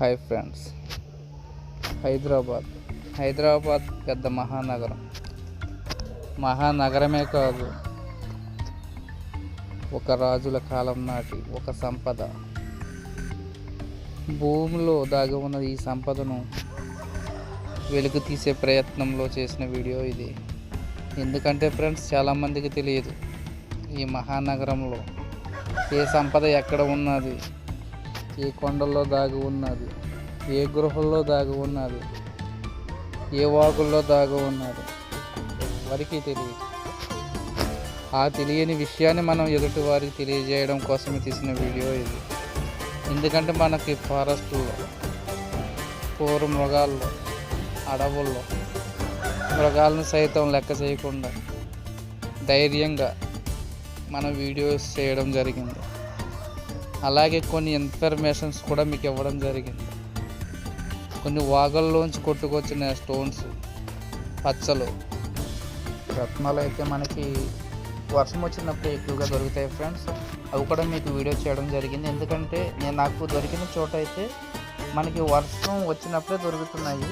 Hi friends. Hyderabad. Hyderabad పెద్ద మహానగరం. మహానగరమే కాదు ఒక రాజుల కాలం నాటి ఒక సంపద. భూమిలో దాగి ఉన్న ఈ సంపదను వెలుగు తీసే ప్రయత్నంలో చేసిన వీడియో ఇది. ఎందుకంటే ఫ్రెండ్స్ చాలామందికి తెలియదు ఈ మహానగరంలో ఏ సంపద ఎక్కడ ఉన్నది ఏ కొండల్లో దాగి ఉన్నది. ఏ గృహల్లో దాగి ఉన్నది. ఏ వాగుల్లో దాగి ఉన్నది. వారికి తెలియదు. ఆ తెలియని విషయాన్ని మనం ఎదుటి వారికి తెలియజేయడం కోసమే తీసిన వీడియో ఇది. ఎందుకంటే మనకి ఫారెస్ట్లో పూర్వ మృగాల్లో అడవుల్లో మృగాలను సైతం లెక్క చేయకుండా ధైర్యంగా మన వీడియోస్ చేయడం జరిగింది. అలాగే కొన్ని ఇన్ఫర్మేషన్స్ కూడా మీకు ఇవ్వడం జరిగింది. కొన్ని వాగల్లోంచి కొట్టుకొచ్చిన స్టోన్స్ పచ్చలు. రత్నాలు అయితే మనకి వర్షం వచ్చినప్పుడు ఎక్కువగా దొరుకుతాయి ఫ్రెండ్స్. అవి కూడా మీకు వీడియో చేయడం జరిగింది. ఎందుకంటే నేను నాకు దొరికిన చోట అయితే మనకి వర్షం వచ్చినప్పుడే దొరుకుతున్నాయి.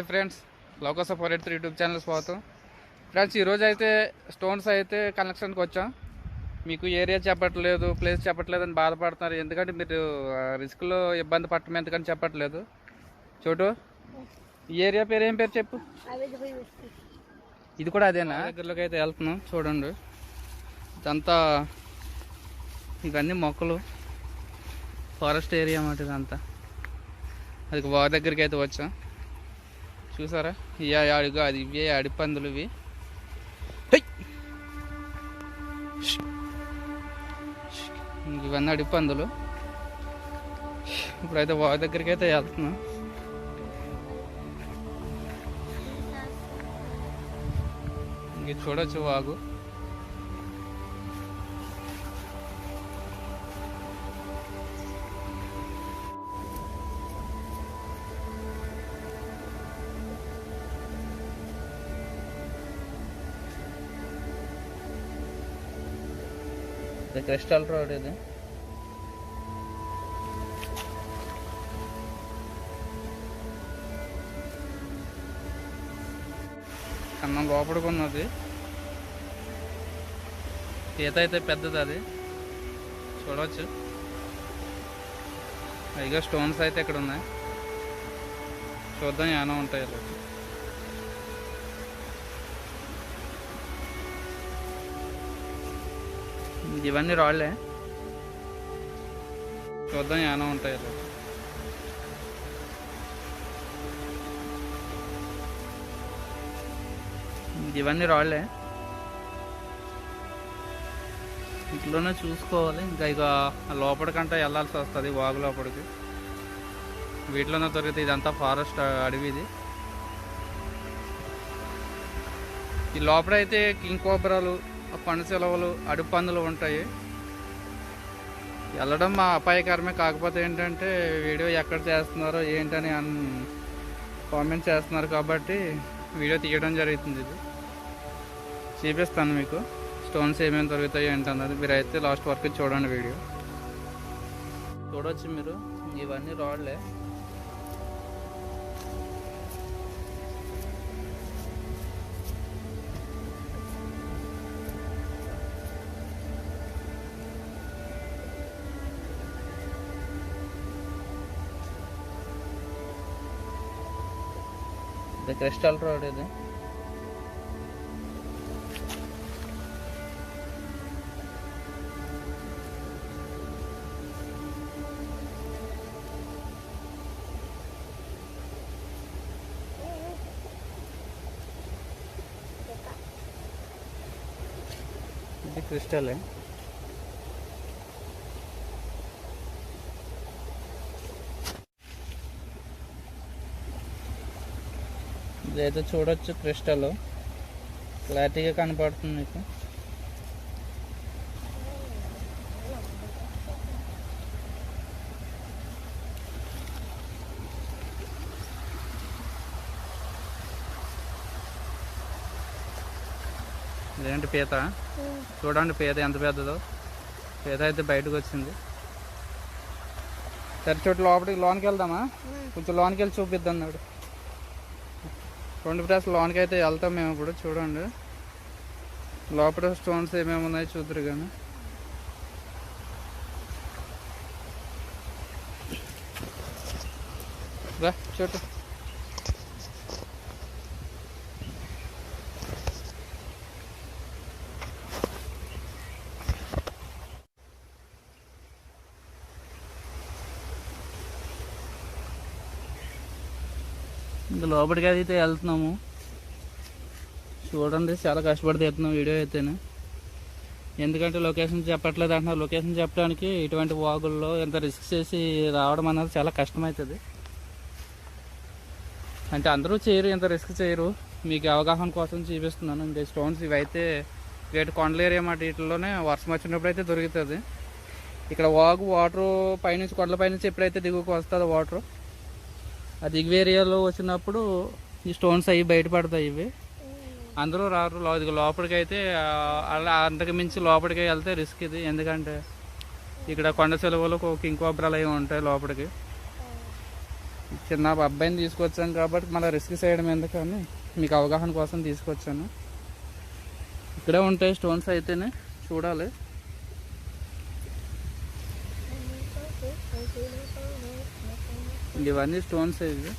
Hi friends locus four eight three YouTube channel స్వాగతం. ఫ్రెండ్స్ ఈరోజు అయితే స్టోన్స్ అయితే కలెక్షన్కి వచ్చాం. మీకు ఏరియా చెప్పట్లేదు ప్లేస్ చెప్పట్లేదు అని బాధపడుతున్నారు. ఎందుకంటే మీరు రిస్క్లో ఇబ్బంది పట్టడం ఎందుకని చెప్పట్లేదు. చోటు ఈ ఏరియా పేరు ఏం పేరు చెప్పు? ఇది కూడా అదేనా? దగ్గరలోకి అయితే వెళ్తున్నాం చూడండి. ఇదంతా ఇవన్నీ మొక్కలు ఫారెస్ట్ ఏరియా అన్నమాట ఇదంతా. అది వారి దగ్గరికి అయితే వచ్చాం. చూసారా? ఇవి అడుగు అది ఇవే. అడిపందులు ఇవి! ఇవన్నీ అడిపందులు ఇప్పుడైతే వాగు దగ్గరికి అయితే వెళ్తున్నాం. ఇంక చూడొచ్చు వాగు. ఇది క్రిస్టల్ రోడ్ ఇది. కన్నం లోపలికి ఉన్నది ఈత అయితే పెద్దది అది. చూడవచ్చు పైగా స్టోన్స్ అయితే ఇక్కడ ఉన్నాయి చూద్దాం ఏమైనా ఉంటాయి. ఇవన్నీ రాళ్ళే చూద్దాం ఏమైనా ఉంటాయి ఇవన్నీ రాళ్ళే ఇంట్లోనే చూసుకోవాలి. ఇంకా ఇక లోపలికంటే వెళ్ళాల్సి వస్తుంది వాగు లోపలికి వీటిలోనే దొరికితే ఇదంతా ఫారెస్ట్ అడవి ఇది ఈ లోపలైతే కింగ్ కోబ్రాలు పండు సెలవులు అడుపందులు ఉంటాయి. వెళ్ళడం మా అపాయకరమే కాకపోతే ఏంటంటే వీడియో ఎక్కడ చేస్తున్నారో ఏంటని అన్ కామెంట్ చేస్తున్నారు కాబట్టి వీడియో తీయడం జరుగుతుంది ఇది. చూపిస్తాను మీకు. స్టోన్స్ ఏమేమి దొరుకుతాయి ఏంటన్నది మీరు అయితే లాస్ట్ వరకు చూడండి వీడియో. చూడవచ్చు మీరు. ఇవన్నీ రాడ్లే. ఇది క్రిస్టల్ రోడ్ ఇది ఇది ఇదైతే చూడొచ్చు క్రిస్టల్. క్లారిటీగా కనపడుతుంది మీకు. ఇదేంటి పీత? చూడండి పీత ఎంత పెద్దదో. పీత అయితే బయటకు వచ్చింది. సరే చోటు లోపలికి లోనికి వెళ్దామా? కొంచెం లోనికి వెళ్ళి చూపిద్దాం నాడు రెండు ప్లేస్ లోనికి అయితే వెళ్తాం మేము ఇప్పుడు చూడండి. లోపల స్టోన్స్ ఏమేమి ఉన్నాయో చూద్దరు కానీ. రా చూడు. ఇంకా లోపలికి అయితే వెళ్తున్నాము. చూడండి చాలా కష్టపడి తీస్తున్నాం వీడియో అయితేనే. ఎందుకంటే లొకేషన్ చెప్పట్లేదు అంటున్నారు. లొకేషన్ చెప్పడానికి ఇటువంటి వాగుల్లో ఎంత రిస్క్ చేసి రావడం అన్నది చాలా కష్టమవుతుంది అంటే అందరూ చేయరు ఎంత రిస్క్ చేయరు. మీకు అవగాహన కోసం చూపిస్తున్నాను. ఇంకా స్టోన్స్ ఇవైతే వేటి కొండలు ఏరియా మాట వీటిలోనే వర్షం వచ్చినప్పుడు అయితే దొరుకుతుంది. ఇక్కడ వాగు వాటర్ పైనుంచి కొండల పైనుంచి ఎప్పుడైతే దిగుకు వస్తుందో వాటర్ ఆ దిగువ ఏరియాలో వచ్చినప్పుడు ఈ స్టోన్స్ అవి బయటపడతాయి ఇవి. అందరూ రారు లో- ఇదిగో లోపలికి అయితే అలా అంతకు మించి లోపలికి వెళ్తే రిస్క్ ఇది. ఎందుకంటే ఇక్కడ కొండ సెలవులు కింకోబ్రాలు అవి ఉంటాయి లోపలికి. చిన్న అబ్బాయిని తీసుకొచ్చాను కాబట్టి మళ్ళీ రిస్క్ చేయడం ఎందుకని మీకు అవగాహన కోసం తీసుకొచ్చాను. ఇక్కడే ఉంటాయి స్టోన్స్ అయితేనే చూడాలి. ఇవన్నీ స్టోన్స్ ఇవి?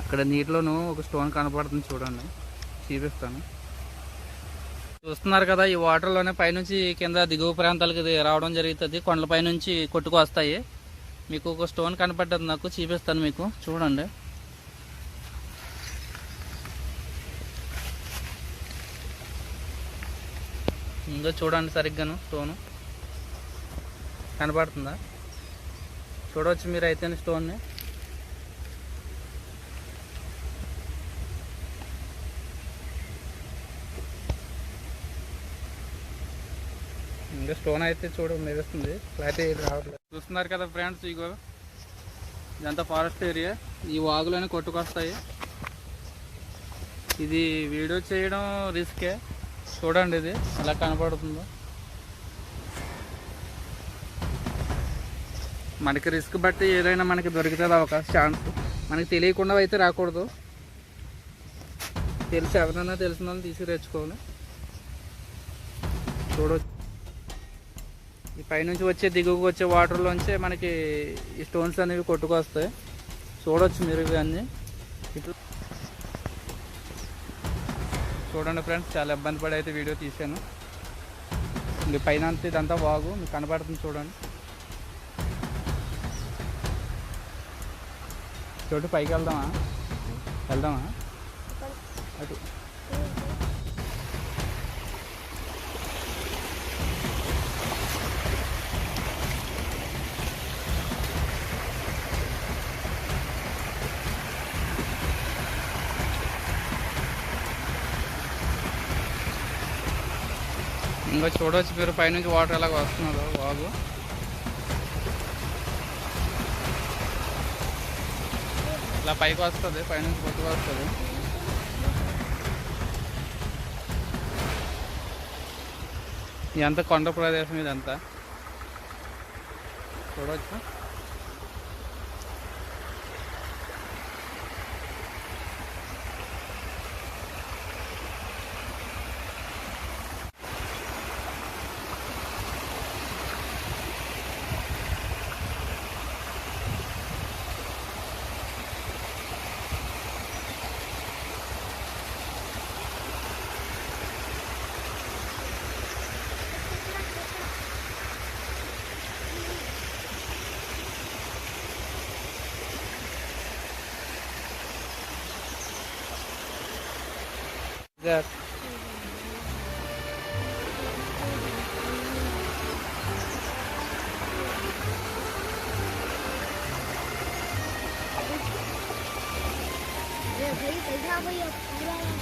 అక్కడ నీటిలోనూ ఒక స్టోన్ కనపడుతుంది చూడండి. చూపిస్తాను. చూస్తున్నారు కదా ఈ వాటర్లోనే పైనుంచి కింద దిగువ ప్రాంతాలకు ఇది రావడం జరుగుతుంది. కొండలపై నుంచి కొట్టుకు వస్తాయి. మీకు ఒక స్టోన్ కనపడ్డది నాకు చూపిస్తాను మీకు. చూడండి. ఉందో చూడండి సరిగ్గాను స్టోను కనపడుతుందా? చూడవచ్చు మీరు అయితే స్టోన్ని ఇంకా స్టోన్ అయితే చూడ మెరుస్తుంది. అయితే రావట్లేదు. చూస్తున్నారు కదా ఫ్రెండ్స్ ఇగో. ఇదంతా ఫారెస్ట్ ఏరియా ఈ వాగులోనే కొట్టుకొస్తాయి. ఇది వీడియో చేయడం రిస్కే చూడండి ఇది ఎలా కనపడుతుందో. మనకి రిస్క్ బట్టి ఏదైనా మనకి దొరుకుతుంది అవకాశం ఛాన్స్. మనకి తెలియకుండా అయితే రాకూడదు. తెలిసి ఎవరైనా తెలిసిన వాళ్ళని తీసుకు తెచ్చుకోవాలి. చూడవచ్చు ఈ పైనుంచి వచ్చే దిగువకు వచ్చే వాటర్లోంచే మనకి ఈ స్టోన్స్ అనేవి కొట్టుకొస్తాయి. చూడవచ్చు మీరు ఇవన్నీ. ఇట్లా చూడండి ఫ్రెండ్స్ చాలా ఇబ్బంది పడి అయితే వీడియో తీశాను. ఇంక పైన అంతా ఇదంతా బాగు మీకు కనపడుతుంది చూడండి. చోటు పైకి వెళ్దామా? వెళ్దామా? అటు. ఇంకా చూడవచ్చు మీరు పైనుంచి వాటర్ ఎలాగ వస్తున్నదో బాగు ఇలా పైకి వస్తుంది పైనుంచి కొట్టుకు వస్తుంది. ఎంత కొండ ప్రదేశం ఇదంతా? చూడవచ్చు That. Yeah, please, I can't wait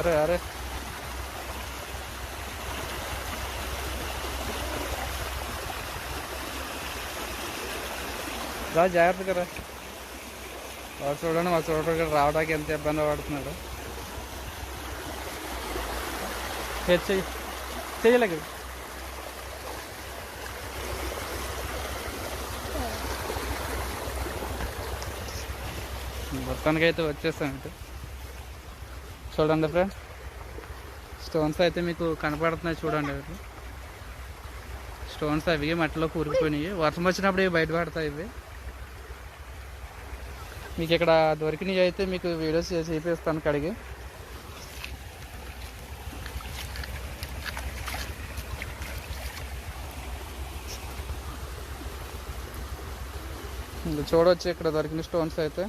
అరే అరే రా జాగ్రత్తగా రా. వాడు చూడండి మా చూడడానికి రావడానికి ఎంత ఇబ్బంది పడుతున్నాడు. చెయ్యి చెయ్యి. చెయ్యలేక. మొత్తానికి అయితే వచ్చేస్తాం ఇటు చూడండి ఫ్రెండ్. స్టోన్స్ అయితే మీకు కనపడుతున్నాయి చూడండి. ఇవి స్టోన్స్ అవి మట్టిలో కూరుకుపోయినాయి వర్షం వచ్చినప్పుడు ఇవి బయటపడతాయి ఇవి. మీకు ఇక్కడ దొరికినవి అయితే మీకు వీడియోస్ చేసి చూపిస్తాను కడిగి. ఇంకా చూడవచ్చు ఇక్కడ దొరికిన స్టోన్స్ అయితే.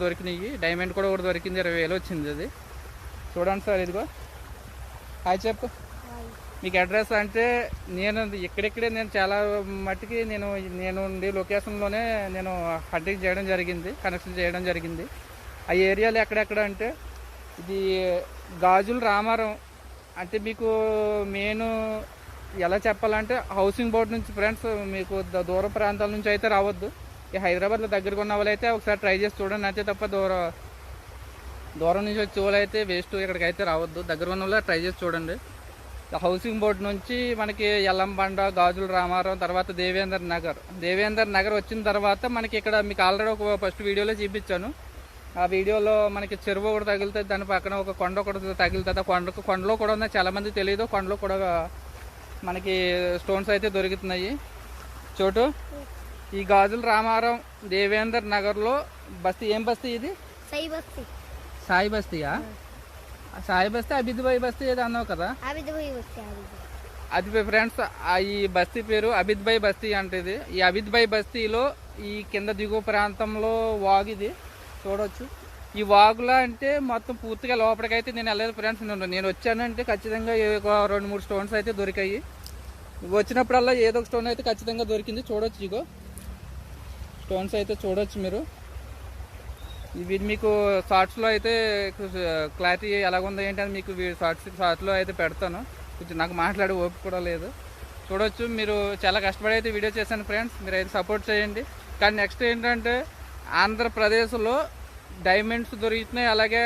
దొరికినాయి. డైమండ్ కూడా ఒకటి దొరికింది ఇరవై వేలు వచ్చింది అది. చూడండి సార్ ఇదిగో. హాయ్ చెప్పు. మీకు అడ్రస్ అంటే నేను ఇక్కడిక్కడే నేను చాలా మట్టికి నేను నేను ఉండే లొకేషన్లోనే నేను హంటింగ్ చేయడం జరిగింది కనెక్షన్ చేయడం జరిగింది. ఆ ఏరియాలో ఎక్కడెక్కడ అంటే ఇది గాజుల రామారం. అంటే మీకు మెయిన్ ఎలా చెప్పాలంటే హౌసింగ్ బోర్డ్ నుంచి ఫ్రెండ్స్ మీకు దూర ప్రాంతాల నుంచి అయితే రావద్దు. ఈ హైదరాబాద్లో దగ్గరకు ఉన్న వాళ్ళైతే ఒకసారి ట్రై చేసి చూడండి. అంతే తప్ప దూరం దూరం నుంచి వచ్చే వాళ్ళైతే వేస్ట్. ఇక్కడికి అయితే రావద్దు. దగ్గర ఉన్న వాళ్ళు ట్రై చేసి చూడండి. హౌసింగ్ బోర్డ్ నుంచి మనకి ఎల్లంబండ గాజుల రామారావు తర్వాత దేవేందర్ నగర్. దేవేందర్ నగర్ వచ్చిన తర్వాత మనకి ఇక్కడ మీకు ఆల్రెడీ ఒక ఫస్ట్ వీడియోలో చూపించాను. ఆ వీడియోలో మనకి చెరువు ఒకటి తగులుతుంది. దాని పక్కన ఒక కొండ ఒకటి తగులుతుంది. ఆ కొండ కొండలో కూడా ఉన్నాయి. చాలామంది తెలియదు. కొండలో కూడా మనకి స్టోన్స్ అయితే దొరుకుతున్నాయి. చోటు? ఈ గాజుల రామారం దేవేందర్ నగర్లో బస్తీ ఏం బస్తీ ఇది? సై బస్తీ. సాయి బస్తీయా? సాయి బస్తీ అభిద్బాయి బస్తీ ఏదో అన్నావు కదా? అది ఫ్రెండ్స్ ఆ ఈ బస్తీ పేరు అబిద్బాయ్ బస్తీ అంటే ఇది. ఈ అబిద్బాయ్ బస్తీలో ఈ కింద దిగువ ప్రాంతంలో వాగు ఇది. చూడవచ్చు ఈ వాగులా అంటే మొత్తం పూర్తిగా లోపలికైతే నేను వెళ్ళలేదు ఫ్రెండ్స్. నేను నేను వచ్చానంటే ఖచ్చితంగా రెండు మూడు స్టోన్స్ అయితే దొరికాయి. వచ్చినప్పుడల్లా ఏదో ఒక స్టోన్ అయితే ఖచ్చితంగా దొరికింది. చూడొచ్చు ఇగో. స్టోన్స్ అయితే చూడొచ్చు మీరు. ఇవి మీకు షార్ట్స్లో అయితే క్లారిటీ ఎలాగుందో ఏంటి అని మీకు షార్ట్స్ షార్ట్స్లో అయితే పెడతాను. కొంచెం నాకు మాట్లాడే ఓపిక కూడా లేదు. చూడొచ్చు మీరు చాలా కష్టపడి అయితే వీడియో చేశాను ఫ్రెండ్స్ మీరు అయితే సపోర్ట్ చేయండి. కానీ నెక్స్ట్ ఏంటంటే ఆంధ్రప్రదేశ్లో డైమండ్స్ దొరుకుతున్నాయి. అలాగే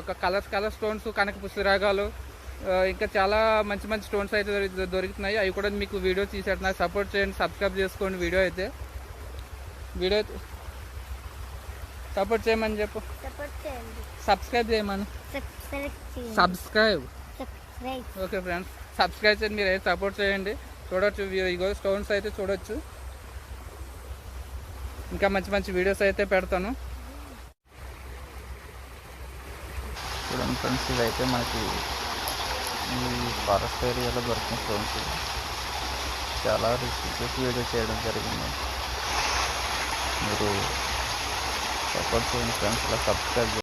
ఒక కలర్స్ కలర్ స్టోన్స్ కనక పుస్తరాగాలు ఇంకా చాలా మంచి మంచి స్టోన్స్ అయితే దొరుకుతున్నాయి. అవి కూడా మీకు వీడియో తీసేట్టున్నాయి సపోర్ట్ చేయండి సబ్స్క్రైబ్ చేసుకోండి వీడియో అయితే. వీడియో సపోర్ట్ చేయమని చెప్పు. సపోర్ట్ చేయండి. సబ్స్క్రైబ్ చేయమని. సబ్స్క్రైబ్ చేయండి. Subscribe. Subscribe. Okay friends subscribe చేయండి మీరు అయితే సపోర్ట్ చేయండి చూడొచ్చు ఇగో స్టోన్స్ అయితే చూడొచ్చు. ఇంకా మంచి మంచి వీడియోస్ అయితే పెడతాను. చూడండి ఫ్రెండ్స్ ఇవైతే మనకి ఈ ఫారెస్ట్ ఏరియాలో దొరికిన స్టోన్స్. చాలా రిస్క్. చేసి వీడియో చేయడం జరిగింది. మీరు సపోర్ట్ చేయండి ఫ్రెండ్స్ ఇలా సబ్స్క్రైబ్